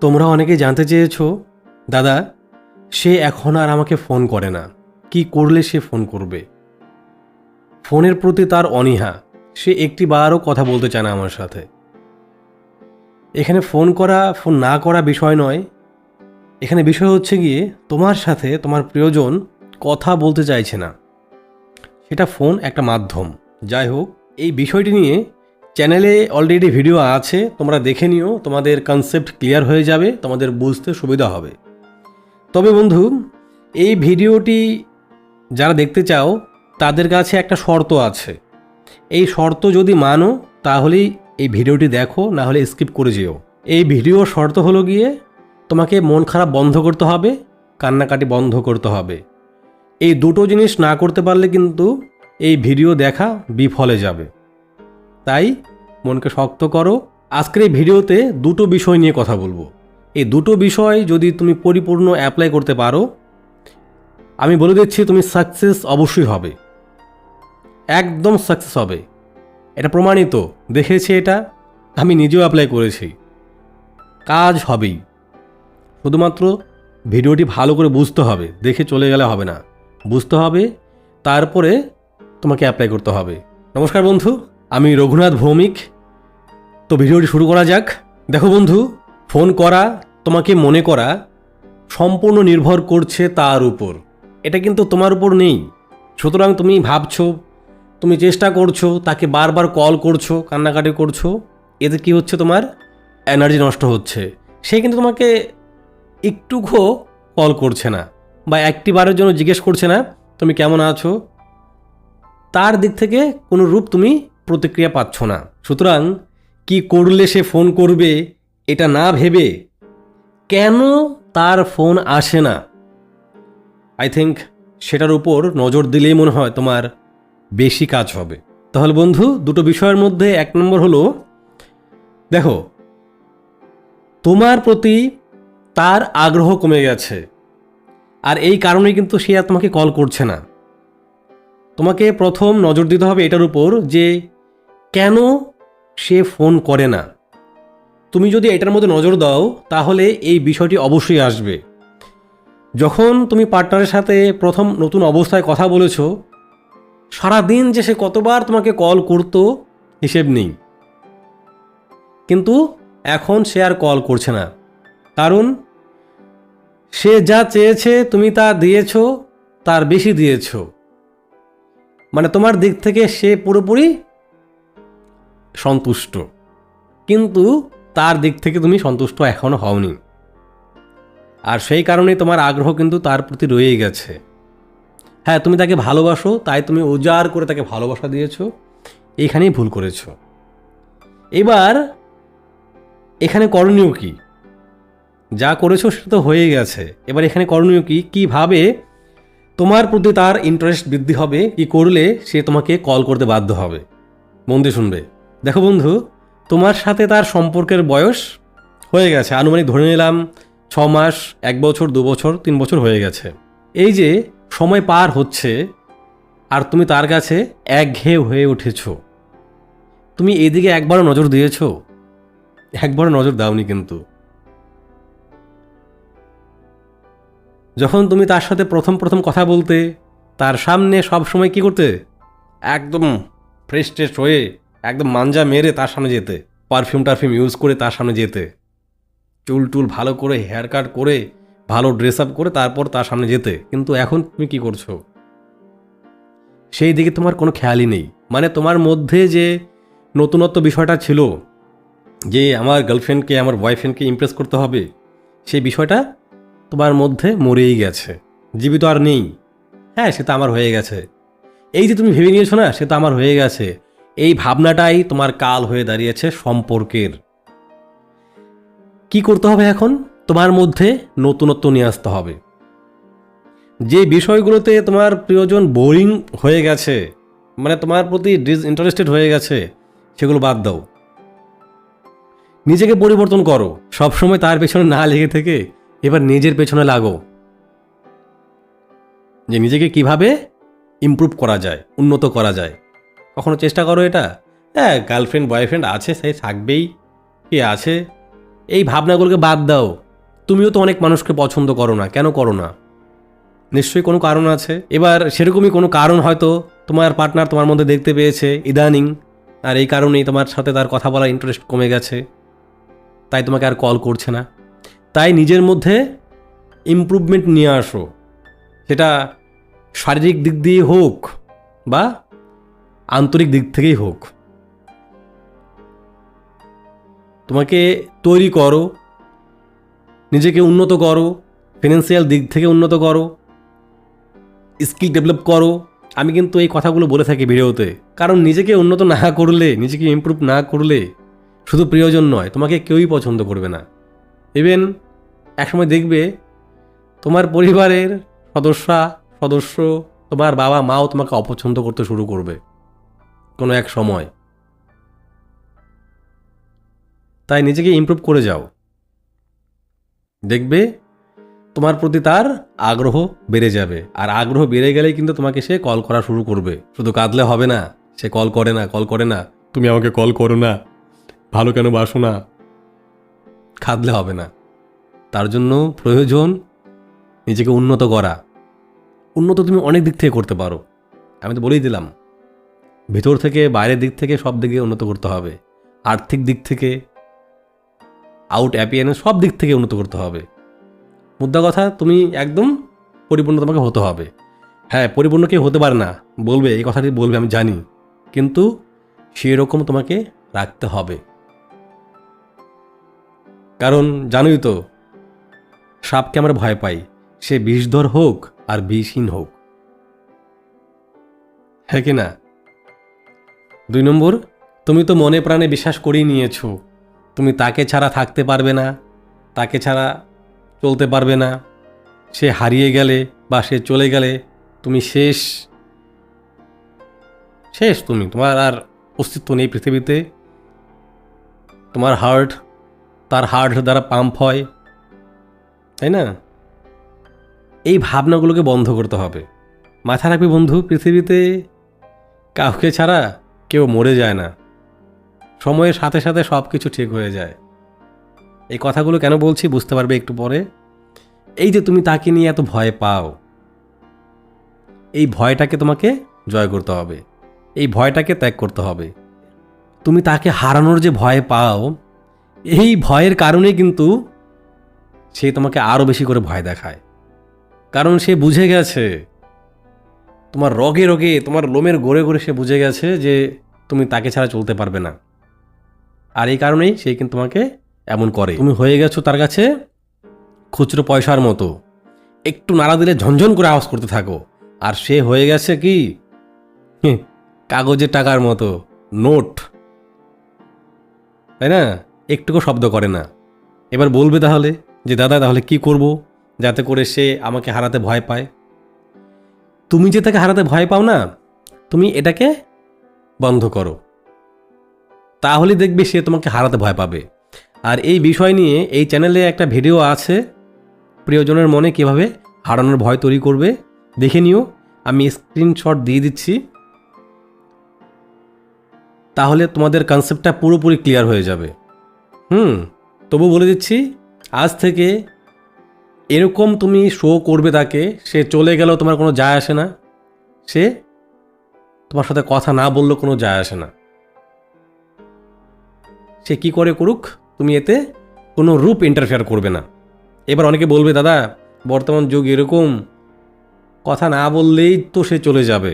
তোমরা অনেকে জানতে চেয়েছো। দাদা, সে এখন আর আমাকে ফোন করে না। কি করলে সে ফোন করবে? ফোনের প্রতি তার অনীহা। সে একটি বারও কথা বলতে চায় না আমার সাথে। এখানে ফোন করা, ফোন না করা বিষয় নয়। এখানে বিষয় হচ্ছে গিয়ে, তোমার সাথে তোমার প্রিয়জন কথা বলতে চাইছে না। সেটা ফোন একটা মাধ্যম। যাই হোক, এই বিষয়টি নিয়ে চ্যানেলে অলরেডি ভিডিও আছে, তোমরা দেখে নিও, তোমাদের কনসেপ্ট ক্লিয়ার হয়ে যাবে, তোমাদের বুঝতে সুবিধা হবে। তবে বন্ধু, এই ভিডিওটি যারা দেখতে চাও, তাদের কাছে একটা শর্ত আছে। এই শর্ত যদি মানো, তাহলেই এই ভিডিওটি দেখো, না হলে স্কিপ করে যেও। এই ভিডিওর শর্ত হলো গিয়ে, তোমাকে মন খারাপ বন্ধ করতে হবে, কান্নাকাটি বন্ধ করতে হবে। এই দুটো জিনিস না করতে পারলে কিন্তু এই ভিডিও দেখা বিফলে যাবে। তাই মনকে শক্ত করো। আজকের এই ভিডিওতে দুটো বিষয় নিয়ে কথা বলব। এই দুটো বিষয় যদি তুমি পরিপূর্ণ অ্যাপ্লাই করতে পারো, আমি বলে দিচ্ছি তুমি সাকসেস অবশ্যই হবে। একদম সাকসেস হবে। এটা প্রমাণিত। দেখেছি এটা? আমি নিজেও অ্যাপ্লাই করেছি। কাজ হবেই। শুধুমাত্র ভিডিওটি ভালো করে বুঝতে হবে। দেখে চলে গেলে হবে না। বুঝতে হবে, তারপরে তোমাকে অ্যাপ্লাই করতে হবে। নমস্কার বন্ধু, আমি রঘুনাথ ভৌমিক। তো ভিডিওটি শুরু করা যাক। দেখো বন্ধু, ফোন করা, তোমাকে মনে করা, সম্পূর্ণ নির্ভর করছে তার উপর। এটা কিন্তু তোমার উপর নেই। সুতরাং তুমি ভাবছ, তুমি চেষ্টা করছ, তাকে বারবার কল করছ, কান্নাকাটি করছ, এতে কি হচ্ছে তোমার? এনার্জি নষ্ট হচ্ছে। সে কিন্তু তোমাকে একটুকু কল করছে না বা একটি বারের জন্য জিজ্ঞেস করছে না, তুমি কেমন আছো? তার দিক থেকে কোনো রূপ তুমি প্রতিক্রিয়া পাচ্ছ না। সুতরাং কি করলে সে ফোন করবে, এটা না ভেবে কেন তার ফোন আসে না? আই থিঙ্ক সেটার উপর নজর দিলেই মনে হয় তোমার বেশি কাজ হবে। তাহলে বন্ধু, দুটো বিষয়ের মধ্যে এক নম্বর হলো, দেখো, তোমার প্রতি তার আগ্রহ কমে গেছে, আর এই কারণে কিন্তু সে আর তোমাকে কল করছে না। তোমাকে প্রথম নজর দিতে হবে এটার উপর যে কেন সে ফোন করে না। তুমি যদি এটার মধ্যে নজর দাও, তাহলে এই বিষয়টি অবশ্যই আসবে। যখন তুমি পার্টনারের সাথে প্রথম নতুন অবস্থায় কথা বলেছ, সারাদিন যে সে কতবার তোমাকে কল করতো, হিসেব নেই। কিন্তু এখন সে আর কল করছে না। কারণ সে যা চেয়েছে তুমি তা দিয়েছ, তার বেশি দিয়েছ। মানে তোমার দিক থেকে সে পুরোপুরি সন্তুষ্ট। কিন্তু তার দিক থেকে তুমি সন্তুষ্ট এখনও হওনি। আর সেই কারণে তোমার আগ্রহ কিন্তু তার প্রতি রয়ে গেছে। হ্যাঁ তুমি তাকে ভালোবাসো, তাই তুমি উজাড় করে তাকে ভালোবাসা দিয়েছ। এইখানেই ভুল করেছ। এবার, এখানে করণীয় কি? যা করেছ সেটা তো হয়ে গেছে। এবার এখানে করণীয় কি? কীভাবে তোমার প্রতি তার ইন্টারেস্ট বৃদ্ধি হবে? কি করলে সে তোমাকে কল করতে বাধ্য হবে? মন দিয়ে শুনবে। দেখো বন্ধু, তোমার সাথে তার সম্পর্কের বয়স হয়ে গেছে। আনুমানিক ধরে নিলাম ছ মাস, এক বছর, দু বছর, তিন বছর হয়ে গেছে। এই যে সময় পার হচ্ছে, আর তুমি তার কাছে একঘেয়ে হয়ে উঠেছ। তুমি এদিকে একবারও নজর দিয়েছ? একবারও নজর দাওনি কিন্তু। যখন তুমি তার সাথে প্রথম প্রথম কথা বলতে, তার সামনে সব সময় কি করতে? একদম ফ্রেশ ট্রেশ হয়ে একদম মাঞ্জা মেরে তার সামনে যেতে। পারফিউম টারফিউম ইউজ করে তার সামনে যেতে। চুল টুল ভালো করে হেয়ার কাট করে, ভালো ড্রেস আপ করে তারপর তার সামনে যেতে। কিন্তু এখন তুমি কি করছ? সেই দিকে তোমার কোনো খেয়ালই নেই। মানে তোমার মধ্যে যে নতুনত্ব বিষয়টা ছিল, যে আমার গার্লফ্রেন্ডকে আমার বয়ফ্রেন্ডকে ইমপ্রেস করতে হবে, সেই বিষয়টা তোমার মধ্যে মরেই গেছে। জীবিত আর নেই। হ্যাঁ সে তো আমার হয়ে গেছে। এই যে তুমি ভেবে নিয়েছো না, সে তো আমার হয়ে গেছে। এই ভাবনাটাই তোমার কাল হয়ে দাঁড়িয়েছে সম্পর্কের। কি করতে হবে এখন? তোমার মধ্যে নতুনত্ব নিয়ে আসতে হবে। যে বিষয়গুলোতে তোমার প্রিয়জন বোরিং হয়ে গেছে মানে তোমার প্রতি ডিস ইন্টারেস্টেড হয়ে গেছে, সেগুলো বাদ দাও। নিজেকে পরিবর্তন করো। সবসময় তার পেছনে না লেগে থেকে এবার নিজের পেছনে লাগো। যে নিজেকে কীভাবে ইমপ্রুভ করা যায়, উন্নত করা যায়। কখনো চেষ্টা করো এটা? হ্যাঁ গার্লফ্রেন্ড বয়ফ্রেন্ড আছে সে থাকবেই। কি আছে? এই ভাবনাগুলোকে বাদ দাও। তুমিও তো অনেক মানুষকে পছন্দ করো না, কেন করো না? নিশ্চয়ই কোনো কারণ আছে। এবার সেরকমই কোনো কারণ হয়তো তোমার পার্টনার তোমার মধ্যে দেখতে পেয়েছে, ইদানিং। আর এই কারণেই তোমার সাথে তার কথা বলার ইন্টারেস্ট কমে গেছে। তাই তোমাকে আর কল করছে না। তাই নিজের মধ্যে ইমপ্রুভমেন্ট নিয়ে আসো। সেটা শারীরিক দিক দিয়ে হোক বা আন্তরিক দিক থেকেই হোক। তোমাকে তৈরি করো, নিজেকে উন্নত করো ফিনান্সিয়াল দিক থেকে উন্নত করো স্কিল ডেভেলপ করো। আমি কিন্তু এই কথাগুলো বলে থাকি ভিডিওতে। কারণ নিজেকে উন্নত না করলে, নিজেকে ইমপ্রুভ না করলে শুধু প্রিয়জন নয়, তোমাকে কেউই পছন্দ করবে না। ইভেন একসময় দেখবে তোমার পরিবারের সদস্যা, সদস্য, তোমার বাবা মাও তোমাকে অপছন্দ করতে শুরু করবে। কোনো এক সময়। তাই নিজেকে ইমপ্রুভ করে যাও। দেখবে তোমার প্রতি তার আগ্রহ বেড়ে যাবে। আর আগ্রহ বেড়ে গেলেই কিন্তু তোমাকে সে কল করা শুরু করবে। শুধু কাঁদলে হবে না, সে কল করে না কল করে না। তুমি আমাকে কল করো না, ভালো কেন বাসো না। খাদলে হবে না। তার জন্য প্রয়োজন নিজেকে উন্নত করা। উন্নত তুমি অনেক দিক থেকে করতে পারো। আমি তো বলেই দিলাম। ভেতর থেকে, বাইরের দিক থেকে সব দিকে উন্নত করতে হবে। আর্থিক দিক থেকে আউট অ্যাপিয়ারেন্স সব দিক থেকে উন্নত করতে হবে। মুদ্রা কথা, তুমি একদম পরিপূর্ণ তোমাকে হতে হবে। হ্যাঁ পরিপূর্ণ কেউ হতে পারে না। বলবে, এই কথাটি বলবে, আমি জানি। কিন্তু সেরকম তোমাকে রাখতে হবে। কারণ জানোই তো, সাপকে আমরা ভয় পাই। সে বিষধর হোক আর বিষহীন হোক। হ্যাঁ কি না? দুই নম্বর, তুমি তো মনে প্রাণে বিশ্বাস করেই নিয়েছো। তুমি তাকে ছাড়া থাকতে পারবে না, তাকে ছাড়া চলতে পারবে না। সে হারিয়ে গেলে বা সে চলে গেলে তুমি শেষ শেষ তুমি। তোমার আর অস্তিত্ব নেই পৃথিবীতে। তোমার হার্ট তার হার্ট দ্বারা পাম্প হয়, তাই না? এই ভাবনাগুলোকে বন্ধ করতে হবে। মাথা রাখবি বন্ধু, পৃথিবীতে কাউকে ছাড়া কেউ মরে যায় না। সময়ের সাথে সাথে সব কিছু ঠিক হয়ে যায়। এই কথাগুলো কেন বলছি বুঝতে পারবে একটু পরে? এই যে তুমি তাকে নিয়ে এত ভয় পাও, এই ভয়টাকে তোমাকে জয় করতে হবে। এই ভয়টাকে ত্যাগ করতে হবে। তুমি তাকে হারানোর যে ভয় পাও, এই ভয়ের কারণে কিন্তু সে তোমাকে আরও বেশি করে ভয় দেখায়। কারণ সে বুঝে গেছে তোমার রগে রগে, তোমার লোমের গড়ে গড়ে সে বুঝে গেছে যে তুমি তাকে ছাড়া চলতে পারবে না। আর এই কারণেই সে কিন্তু তোমাকে এমন করে। তুমি হয়ে গেছো তার কাছে খুচরো পয়সার মতো। একটু নাড়া দিলে ঝনঝন করে আওয়াজ করতে থাকো। আর সে হয়ে গেছে কি? কাগজের টাকার মতো। নোট। তাই না? একটুকু শব্দ করে না। এবার বলবে তাহলে যে, দাদা, তাহলে কি করব? যাতে করে সে আমাকে হারাতে ভয় পায়। তুমি যে তাকে হারাতে ভয় পাও না, তুমি এটাকে বন্ধ করো। তাহলে দেখবে সে তোমাকে হারাতে ভয় পাবে। আর এই বিষয় নিয়ে এই চ্যানেলে একটা ভিডিও আছে, প্রিয়জনের মনে কীভাবে হারানোর ভয় তৈরি করবে, দেখে নিও। আমি স্ক্রিনশট দিয়ে দিচ্ছি। তাহলে তোমাদের কনসেপ্টটা পুরোপুরি ক্লিয়ার হয়ে যাবে। হুম তবু বলে দিচ্ছি, আজ থেকে এরকম তুমি শো করবে তাকে, সে চলে গেলেও তোমার কোনো যায় আসে না। সে তোমার সাথে কথা না বললেও কোনো যায় আসে না। সে কি করে করুক, তুমি এতে কোনো রূপ ইন্টারফেয়ার করবে না। এবার অনেকে বলবে, দাদা, বর্তমান যুগ এরকম, কথা না বললেই তো সে চলে যাবে।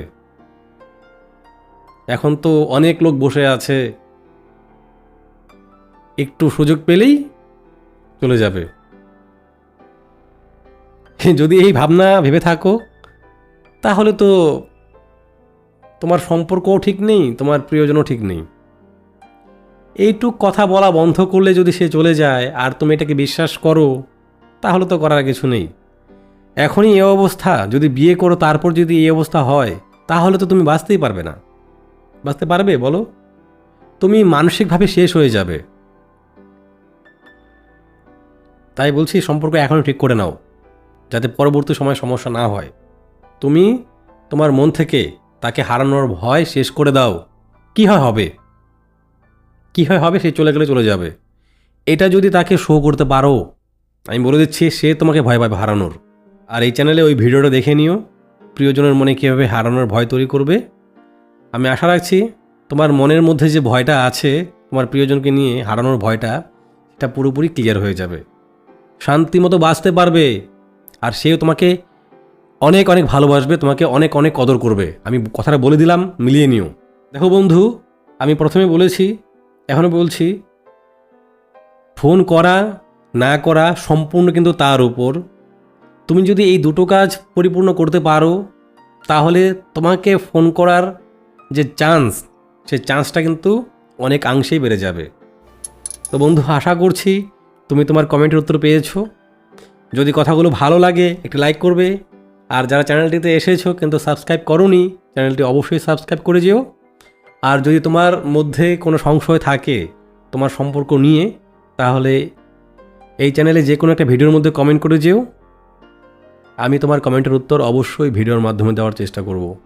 এখন তো অনেক লোক বসে আছে, একটু সুযোগ পেলেই চলে যাবে। যদি এই ভাবনা ভেবে থাকো, তাহলে তো তোমার সম্পর্কও ঠিক নেই, তোমার প্রিয়জনও ঠিক নেই। এইটুক কথা বলা বন্ধ করলে যদি সে চলে যায় আর তুমি এটাকে বিশ্বাস করো, তাহলে তো করার কিছু নেই। এখনই এ অবস্থা, যদি বিয়ে করো তারপর যদি এই অবস্থা হয়, তাহলে তো তুমি বাঁচতেই পারবে না। বাঁচতে পারবে, বলো? তুমি মানসিকভাবে শেষ হয়ে যাবে। তাই বলছি, সম্পর্ক এখনও ঠিক করে নাও। যাতে পরবর্তী সময় সমস্যা না হয়। তুমি তোমার মন থেকে তাকে হারানোর ভয় শেষ করে দাও। কি হয় হবে? কি হয় হবে সে চলে গেলে চলে যাবে। এটা যদি তাকে শো করতে পারো, আমি বলে দিচ্ছি সে তোমাকে ভয় পাবে হারানোর। আর এই চ্যানেলে ওই ভিডিওটা দেখে নিও, প্রিয়জনের মনে কীভাবে হারানোর ভয় তৈরি করবে। আমি আশা রাখছি তোমার মনের মধ্যে যে ভয়টা আছে, তোমার প্রিয়জনকে নিয়ে হারানোর ভয়টা, সেটা পুরোপুরি ক্লিয়ার হয়ে যাবে। শান্তি মতো বাঁচতে পারবে। আর সেও তোমাকে অনেক অনেক ভালোবাসবে, তোমাকে অনেক অনেক কদর করবে। আমি কথাটা বলে দিলাম, মিলিয়ে নিও। দেখো বন্ধু, আমি প্রথমে বলেছি এখনও বলছি, ফোন করা, না করা সম্পূর্ণ কিন্তু তার উপর। তুমি যদি এই দুটো কাজ পরিপূর্ণ করতে পারো, তাহলে তোমাকে ফোন করার যে চান্স, সে চান্সটা কিন্তু অনেক অংশেই বেড়ে যাবে। তো বন্ধু, আশা করছি তুমি তোমার কমেন্টের উত্তর পেয়েছ। যদি কথাগুলো ভালো লাগে, একটি লাইক করবে। আর যারা চ্যানেলটিতে এসেছ কিন্তু সাবস্ক্রাইব করোনি চ্যানেলটি অবশ্যই সাবস্ক্রাইব করে যেও। আর যদি তোমার মধ্যে কোনো সংশয় থাকে, তোমার সম্পর্ক নিয়ে, তাহলে এই চ্যানেলে যে কোনো একটা ভিডিওর মধ্যে কমেন্ট করে যেও। আমি তোমার কমেন্টের উত্তর অবশ্যই ভিডিওর মাধ্যমে দেওয়ার চেষ্টা করব।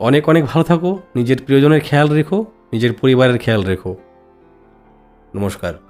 অনেক অনেক ভালো থাকো, নিজের প্রিয়জনের খেয়াল রেখো, নিজের পরিবারের খেয়াল রেখো। নমস্কার।